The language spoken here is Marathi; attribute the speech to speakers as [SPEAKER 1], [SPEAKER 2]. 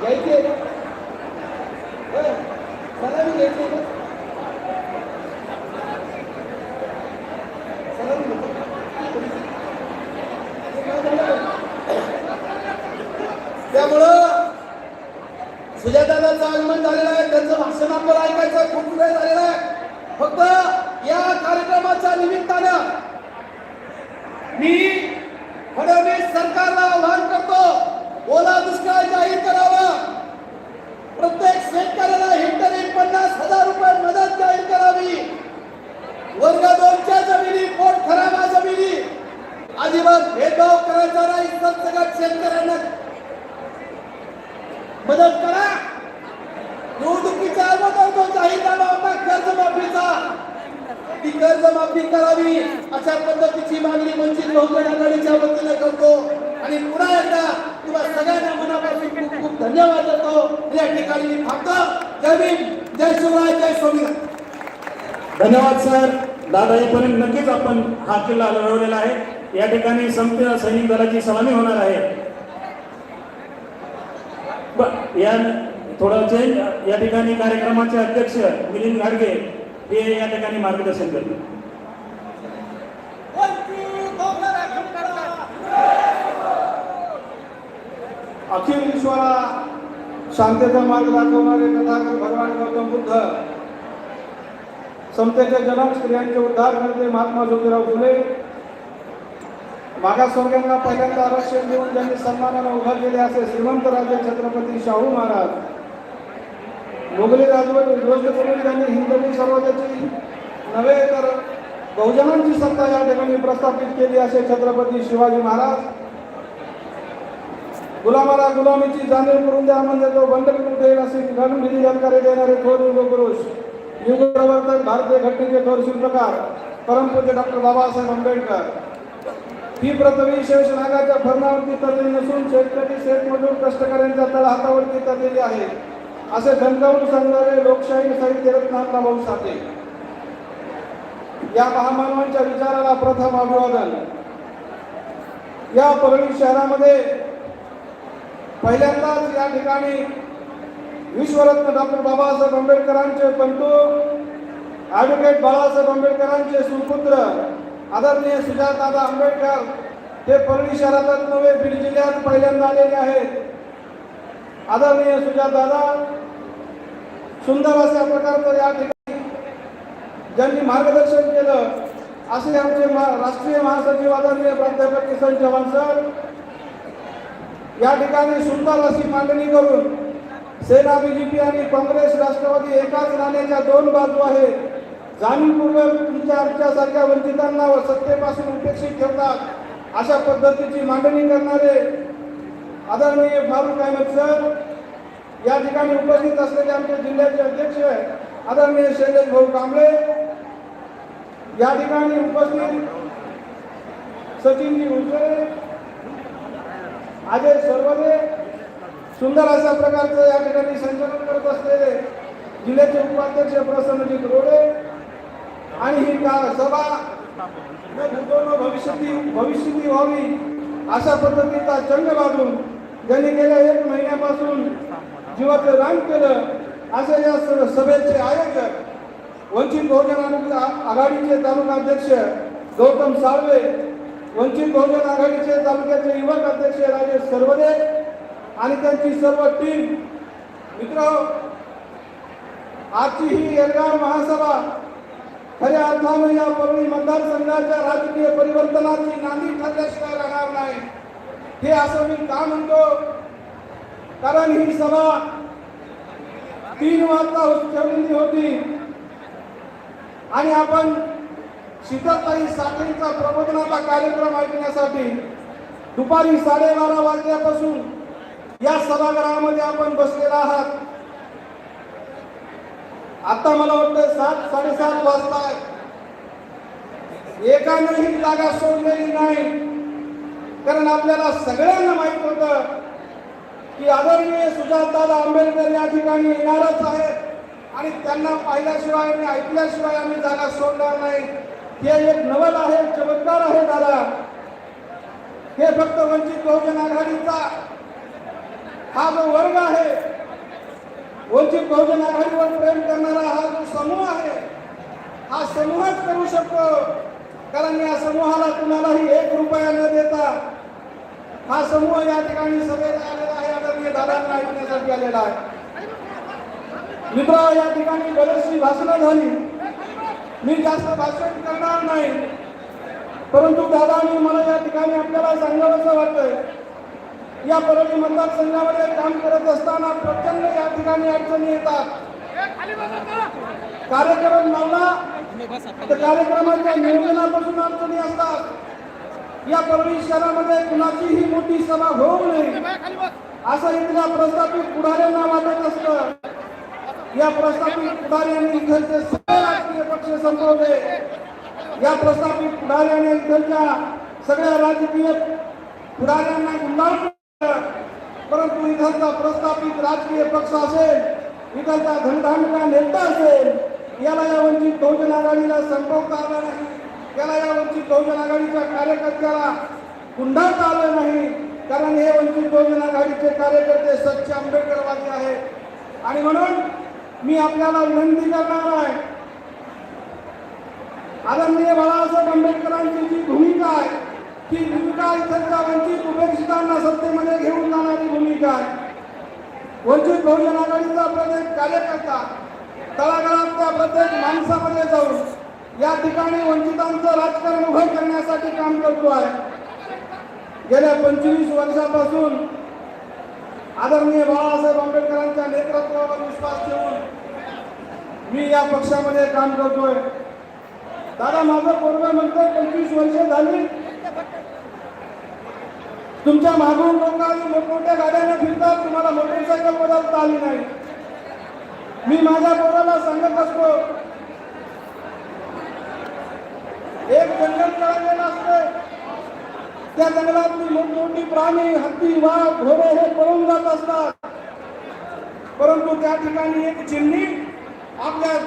[SPEAKER 1] घ्यायची सलामी सलामी त्यामुळं सुजाताचं आगमन झालेलं आहे. त्यांचं भाषण आपण ऐकायचं खूप वेळ झालेला आहे. फक्त या कार्यक्रमाच्या निमित्तानं मी फडणवीस सरकारला आव्हान करतो. ओला दुष्काळ जाहीर करावा. प्रत्येक शेतकऱ्याला हेक्टरी पन्नास हजार रुपये मदत जाहीर करावी. वर्ग दोनच्या जमिनी पोट खराबा जमिनी. अजिबात भेदभाव करायचा नाही सगळ्यात शेतकऱ्यांना. मदत करा. निवडणुकीच्या अगोदर जो जाहीरनामा होता कर्जमाफीचा ती कर्जमाफी करावी अशा पद्धतीची मागणी वंचित बहुजन आघाडीच्या वतीने करतो. आणि पुन्हा एकदा किंवा सगळ्यांना मनापासून खूप खूप धन्यवाद देतो. या ठिकाणी मी थांबतो. जय भीम जय शिवराय जय स्वामी
[SPEAKER 2] धन्यवाद सर. दादा येईपर्यंत नक्कीच आपण हा किल्ला लढवलेला आहे. या ठिकाणी संपूर्ण सैनिक दलाची सलामी होणार आहे. या थोडं चेंज या ठिकाणी कार्यक्रमाचे अध्यक्ष मिलिंद घाडगे हे या ठिकाणी मार्गदर्शन करते
[SPEAKER 1] अखिल विश्वाला शांतीचा मार्ग दाखवणारे तथागत भगवान गौतम बुद्ध समतेचे जनक स्त्रियांचे उद्धार करते महात्मा ज्योतिराव फुले मागासवर्गांना पहिल्यांदा आरक्षण देऊन ज्यांनी सन्मानानं उभं केले असे श्रीमंत राजे छत्रपती शाहू महाराज मुघली राजवट उद्ध्वस्त करून त्यांनी हिंदवी स्वराज्याची नव्हे तर बहुजनांची सत्ता या ठिकाणी प्रस्थापित केली असे छत्रपती शिवाजी महाराज. गुलामाला गुलामीची जाणीव करून द्या म्हणजे तो बंड देईल असे घनविधी जानकारी देणारे थोर युगपुरुष. युगप्रवर्तक भारतीय घटनेचे थोर शिल्पकार परमपूज्य डॉक्टर बाबासाहेब आंबेडकर. ही पृथ्वी शेष नागाच्या फरणावरती तरलेली नसून शेतकरी शेतमजूर कष्टकऱ्यांच्या तळहातावरती तरलेली आहे. असे धनकावून सांगणारे लोकशाही साहित्य रत्नांना भाऊ साठे. या महामानवांच्या विचाराला प्रथम अभिवादन. या परळी शहरामध्ये पहिल्यांदाच या ठिकाणी विश्वरत्न डॉक्टर बाबासाहेब आंबेडकरांचे पंतू ॲडव्होकेट बाळासाहेब आंबेडकरांचे सुपुत्र आदरणीय सुजातदादा आंबेडकर हे परळी शहरातच नव्हे बीड जिल्ह्यात पहिल्यांदा आलेले आहेत. आदरणीय सुजातदादा सुंदर अशा प्रकारचं या ठिकाणी ज्यांनी मार्गदर्शन केलं असे आमचे मा- राष्ट्रीय महासचिव आदरणीय प्राध्यापक किसन चव्हाण सर या ठिकाणी सुंदर अशी मांडणी करून सेना बीजेपी आणि काँग्रेस राष्ट्रवादी एकाच नाण्याच्या दोन बाजू आहेत. जाणीवपूर्वक तुमच्या आमच्यासारख्या वंचितांना व सत्तेपासून उपेक्षित ठेवतात अशा पद्धतीची मांडणी करणारे आदरणीय फारुख अहमद सर या ठिकाणी उपस्थित असलेले आमचे जिल्ह्याचे अध्यक्ष आदरणीय शैलेश भाऊ कांबळे. या ठिकाणी उपस्थित सचिनजी उजळे अजय सर्वदे सुंदर अशा प्रकारचं या ठिकाणी संचालन करत असलेले जिल्ह्याचे उपाध्यक्ष प्रसन्नजीत रोडे आणि ही का सभा भविष्यती भविष्यती व्हावी अशा पद्धतीचा चंग बांधून ज्यांनी गेल्या एक महिन्यापासून जीवाचं रान केलं असं या स- सभेचे आयोजक वंचित बहुजन आघाडीचे तालुका अध्यक्ष गौतम साळवे वंचित बहुजन आघाडीचे तालुक्याचे युवक अध्यक्ष राजेश सर्वदे आणि त्यांची सर्व टीम मित्र आजची ही एल्गार महासभा खऱ्या अर्थानं या परळी मतदारसंघाच्या राजकीय परिवर्तनाची नांदी ठरल्याशिवाय राहणार नाही. हे असं मी का म्हणतो? कारण ही सभा तीन वाजता ठेवलेली होती. आणि आपण शीतलताई साठेंचा प्रबोधनाचा कार्यक्रम ऐकण्यासाठी दुपारी साडेबारा वाजल्यापासून या सभागृहामध्ये आपण बसलेला आहात. आता मला वाटतं सात साडेसात वाजता एकानंही जागा सोडलेली नाही. कारण आपल्याला सगळ्यांना माहीत होतं की आदरणीय सुजातदादा आंबेडकर या ठिकाणी येणारच आहेत. आणि त्यांना पाहिल्याशिवाय आणि ऐकल्याशिवाय आम्ही जागा सोडणार नाही. हे एक नवल आहे चमत्कार आहे दादा. हे फक्त वंचित बहुजन आघाडीचा हा जो वर्ग आहे वंचित बहुजन आघाडीवर प्रेम करणारा हा जो समूह आहे हा समूहच करू शकतो. कारण या समूहाला कुणालाही एक रुपया न देता हा समूह या ठिकाणी सगळे आलेला आहे दादांना ऐकण्यासाठी आलेला आहे. मित्र या ठिकाणी बरीचशी भाषणं झाली. मी जास्त भाषण करणार नाही. परंतु दादांनी मला या ठिकाणी आपल्याला सांगावंसं वाटतंय. या परळी मतदारसंघामध्ये काम करत असताना प्रचंड या ठिकाणी अडचणी येतात. कार्यक्रम लावला. तर कार्यक्रमाच्या नियोजनापासून अडचणी असतात. या परळी शहरामध्ये कुणाचीही मोठी सभा होऊ नये. असं इथल्या प्रस्थापित पुढाऱ्यांना वाटत असतं. या प्रस्थापित पुढाऱ्यांनी इथलचे सगळे राजकीय पक्ष संपवले. या प्रस्थापित पुढाऱ्याने इथलच्या सगळ्या राजकीय पुढाऱ्यांना गुंडाळ परंतु इथलचा प्रस्थापित राजकीय पक्ष असेल इथलचा धनधानका नेता असेल याला या वंचित बहुजन आघाडीला संपवता आला नाही. त्याला या वंचित बहुजन आघाडीच्या कार्यकर्त्याला गुंडाळता आलं नाही. कारण हे वंचित बहुजन आघाडीचे कार्यकर्ते सच्चे आंबेडकरवादी आहेत. आणि म्हणून मी आपल्याला विनंती करणार आहे आदरणीय बाळासाहेब आंबेडकरांची जी भूमिका आहे ती भूमिका इतरच्या वंचित उपेक्षितांना सत्तेमध्ये घेऊन जाणारी भूमिका आहे. वंचित बहुजन आघाडीचा प्रत्येक कार्यकर्ता तळागाळातल्या प्रत्येक माणसामध्ये जाऊन या ठिकाणी वंचितांचं राजकारण उभं करण्यासाठी काम करतो आहे. गेल्या पंचवीस वर्षापासून आदरणीय बाळासाहेब आंबेडकरांच्या नेतृत्वावर विश्वास ठेवून मी या पक्षामध्ये काम करतोय. दादा माझं पोरग म्हणतोय पंचवीस वर्ष झाली. तुमच्या मागून लोकांनी मोठमोठ्या गाड्याने फिरतात तुम्हाला मोटरसायकल बदलता आली नाही. मी माझ्या पोराला सांगत असतो एक जंगल कळलेलं असते त्या जंगलातली मोठमोठी प्राणी हत्ती वाघ घोडे हे पळून जात असतात. परंतु त्या ठिकाणी एक चिमणी आपल्या